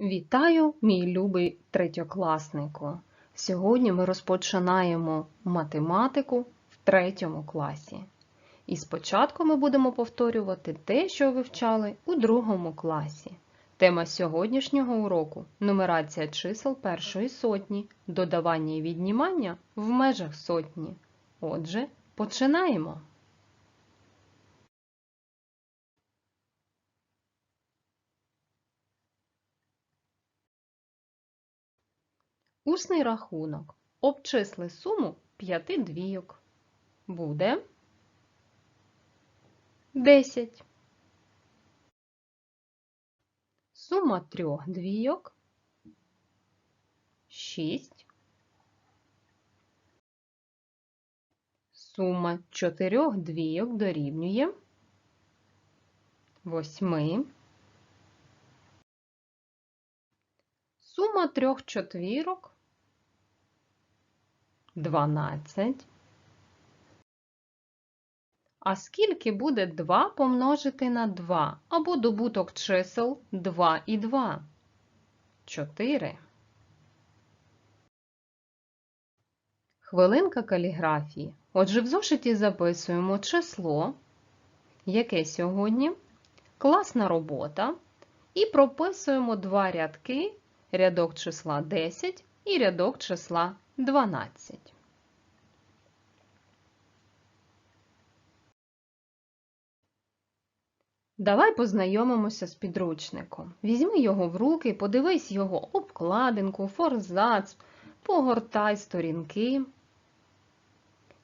Вітаю, мій любий третьокласнику! Сьогодні ми розпочинаємо математику в третьому класі. І спочатку ми будемо повторювати те, що вивчали у другому класі. Тема сьогоднішнього уроку нумерація чисел першої сотні, додавання і віднімання в межах сотні. Отже, починаємо! Усний рахунок. Обчисли суму п'яти двійок. Буде 10. Сума трьох двійок 6. Сума чотирьох двійок дорівнює 8. Сума трьох четвірок 12. А скільки буде 2 помножити на 2 або добуток чисел 2 і 2? 4. Хвилинка каліграфії. Отже, в зошиті записуємо число, яке сьогодні, класна робота, і прописуємо два рядки, рядок числа 10 і рядок числа 12. Давай познайомимося з підручником. Візьми його в руки, подивись його обкладинку, форзац, погортай сторінки.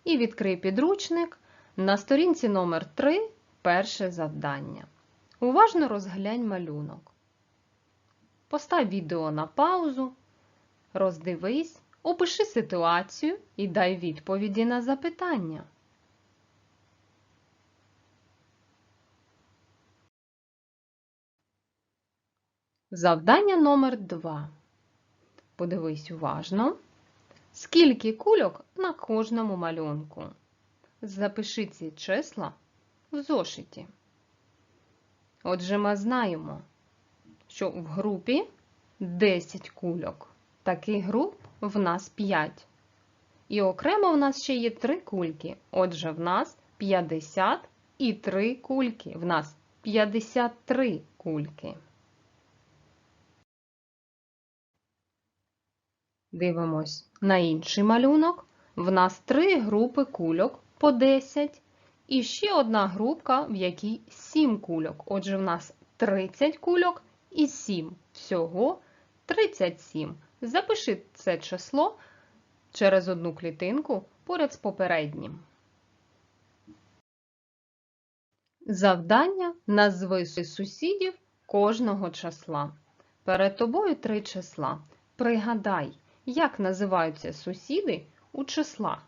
І відкрий підручник на сторінці номер 3 перше завдання. Уважно розглянь малюнок. Постав відео на паузу, роздивись, опиши ситуацію і дай відповіді на запитання. Завдання номер 2. Подивись уважно. Скільки кульок на кожному малюнку? Запиши ці числа в зошиті. Отже, ми знаємо, що в групі 10 кульок. Таких груп в нас 5. І окремо в нас ще є 3 кульки. Отже, в нас 50 і 3 кульки. В нас 53 кульки. Дивимось на інший малюнок. В нас 3 групи кульок по 10. І ще одна групка, в якій 7 кульок. Отже, в нас 30 кульок і 7. Всього 37. Запиши це число через одну клітинку поряд з попереднім. Завдання назви сусідів кожного числа. Перед тобою три числа. Пригадай, як називаються сусіди у числа.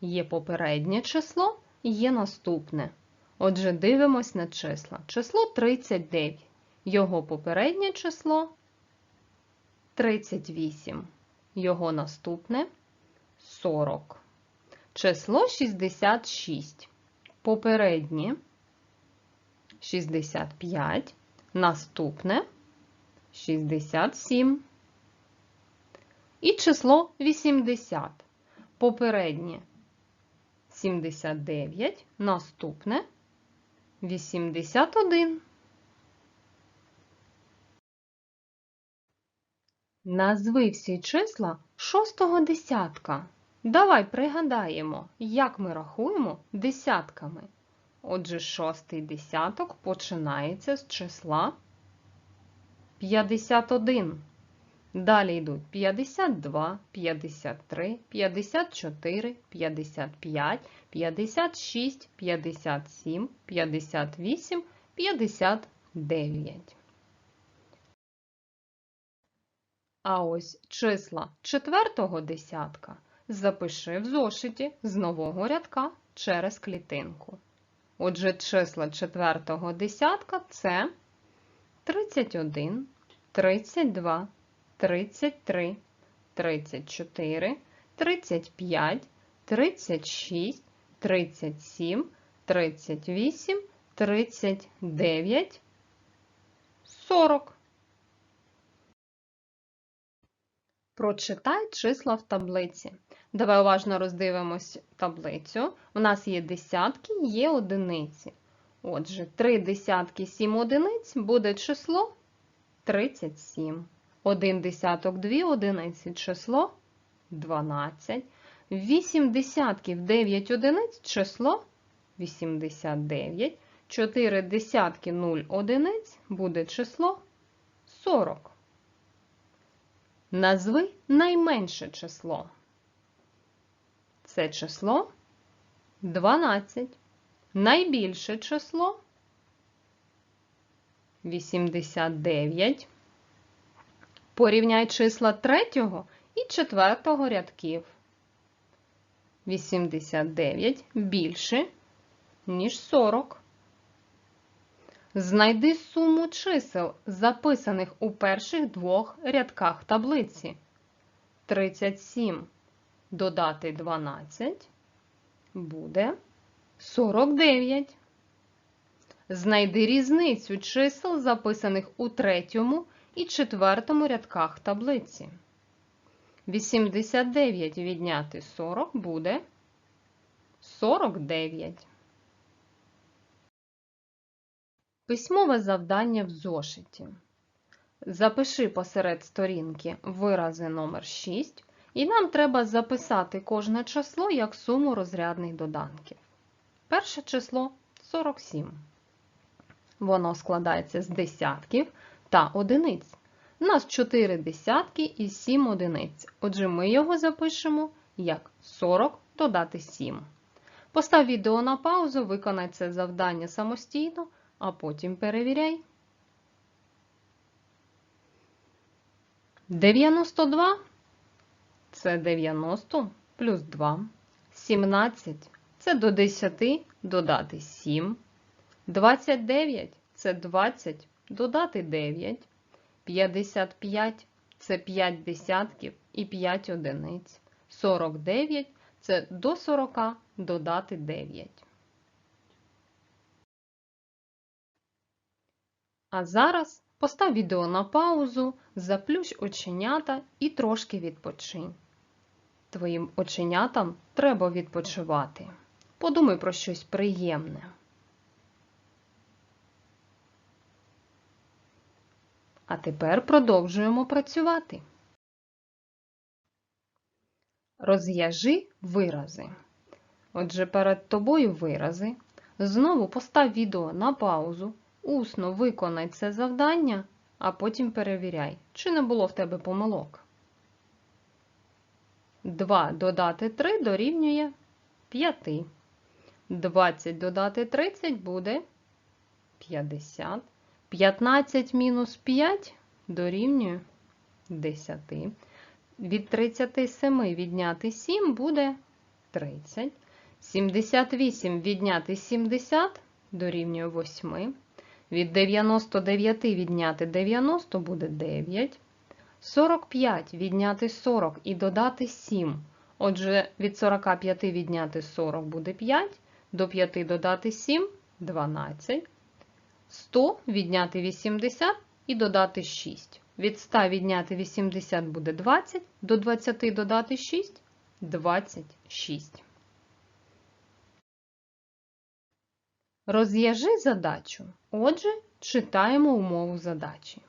Є попереднє число, є наступне. Отже, дивимось на числа. Число 39. Його попереднє число 38. Його наступне 40. Число 66. Попереднє 65. Наступне 67. І число 80. Попереднє 79. Наступне 81. Назви всі числа шостого десятка. Давай пригадаємо, як ми рахуємо десятками. Отже, шостий десяток починається з числа 51. Далі йдуть 52, 53, 54, 55, 56, 57, 58, 59. А ось числа четвертого десятка запиши в зошиті з нового рядка через клітинку. Отже, числа четвертого десятка це 31, 32, 33, 34, 35, 36, 37, 38, 39, 40. Прочитай числа в таблиці. Давай уважно роздивимось таблицю. У нас є десятки, є одиниці. Отже, 3 десятки 7 одиниць буде число 37. 1 десяток 2 одиниці число 12. 8 десятків 9 одиниць число 89. 4 десятки 0 одиниць буде число 40. Назви найменше число. Це число 12. Найбільше число 89. Порівняй числа третього і четвертого рядків. 89 більше, ніж 40. Знайди суму чисел, записаних у перших двох рядках таблиці. 37 додати 12 буде 49. Знайди різницю чисел, записаних у третьому і четвертому рядках таблиці. 89 відняти 40 буде 49. Письмове завдання в зошиті. Запиши посеред сторінки вирази номер 6 і нам треба записати кожне число як суму розрядних доданків. Перше число 47. Воно складається з десятків та одиниць. У нас 4 десятки і 7 одиниць. Отже, ми його запишемо як 40 додати 7. Постав відео на паузу, виконай це завдання самостійно, а потім перевіряй. 92 це 90 плюс 2. 17 це до 10 додати 7. 29 це 20 додати 9. 55 це 5 десятків і 5 одиниць. 49 це до 40 додати 9. А зараз постав відео на паузу, заплющ оченята і трошки відпочинь. Твоїм оченятам треба відпочивати. Подумай про щось приємне. А тепер продовжуємо працювати. Розв'яжи вирази. Отже, перед тобою вирази. Знову постав відео на паузу, усно виконай це завдання, а потім перевіряй, чи не було в тебе помилок. 2 додати 3 дорівнює 5. 20 додати 30 буде 50. 15 мінус 5 дорівнює 10. Від 37 відняти 7 буде 30. 78 відняти 70 дорівнює 8. Від 99 відняти 90 буде 9. 45 відняти 40 і додати 7. Отже, від 45 відняти 40 буде 5. До 5 додати 7 12. 100 відняти 80 і додати 6. Від 100 відняти 80 буде 20, до 20 додати 6 26. Розв'яжи задачу. Отже, читаємо умову задачі.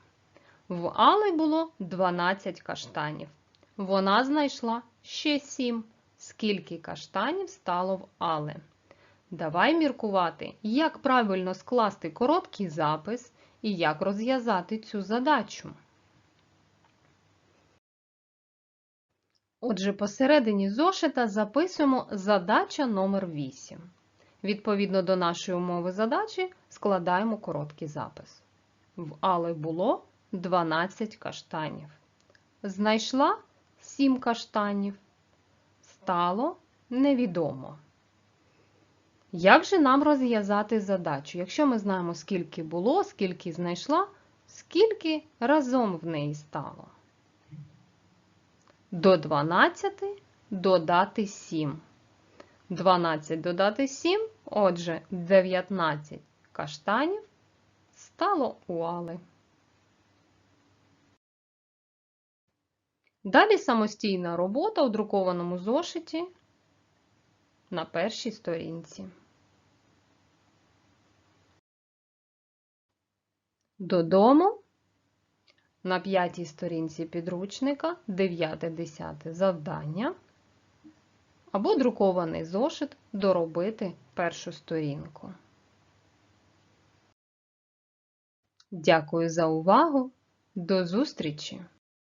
В Али було 12 каштанів. Вона знайшла ще 7. Скільки каштанів стало в Але? Давай міркувати, як правильно скласти короткий запис і як розв'язати цю задачу. Отже, посередині зошита записуємо задача номер 8. Відповідно до нашої умови задачі складаємо короткий запис. В Але було 12 каштанів. Знайшла 7 каштанів. Стало невідомо. Як же нам розв'язати задачу? Якщо ми знаємо, скільки було, скільки знайшла, скільки разом в неї стало? До 12 додати 7. 12 додати 7, отже, 19 каштанів стало у Али. Далі самостійна робота у друкованому зошиті на першій сторінці. Додому на п'ятій сторінці підручника 9-10 завдання або друкований зошит доробити першу сторінку. Дякую за увагу! До зустрічі!